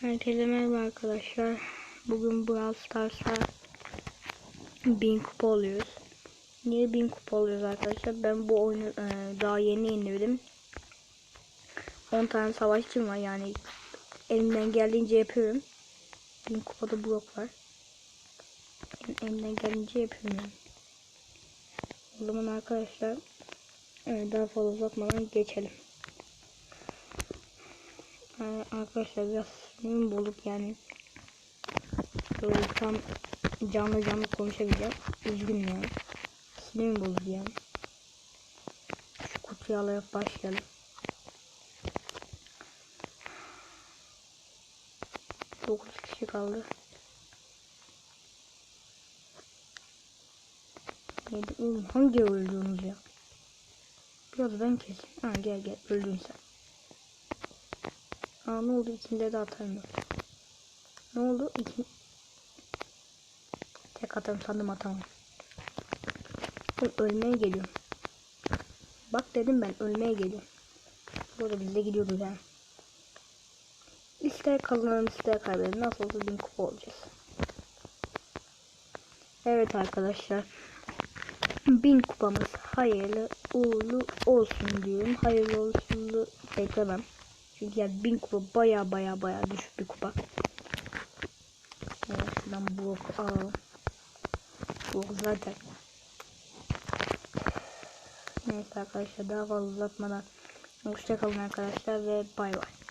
Herkese merhaba arkadaşlar. Bugün Brawl Stars'a 1000 kupa oluyoruz. Niye 1000 kupa oluyoruz arkadaşlar? Ben bu oyunu e, daha yeni indirdim. 10 tane savaşçım var yani elimden geldiğince yapıyorum. 1000 kupada blok var. Elimden geldiğince yapıyorum. O zaman arkadaşlar e, daha fazla uzatmadan geçelim. Ee, arkadaşlar biraz sinirim bozuk yani. Böyle tam canlı canlı konuşabileceğim. Üzgünüm yani. Sinirim bozuk yani. Şu kutuyu alarak başlayalım. Dokuz kişi kaldı. Neydi? Oğlum hangi öldüğünüz ya? Biraz ben keseyim. Ha gel gel öldün sen. Aa ne oldu ikinde de atamıyor. Ne oldu? İki... Tek atarım sandım atamam. Ben ölmeye geliyorum. Bak dedim ben ölmeye geliyorum. Burada biz de gidiyoruz yani. İster kazanalım ister kaybedelim. Nasıl olsa bin kupa olacağız. Evet arkadaşlar. Bin kupamız hayırlı uğurlu olsun diyorum. Hayırlı olsun beklemem. Çünkü yani 1000 kupa baya baya baya düşük bir kupa. Evet şuradan blok alalım. Blok zaten. Neyse arkadaşlar daha fazla uzatmadan hoşçakalın arkadaşlar ve bay bay.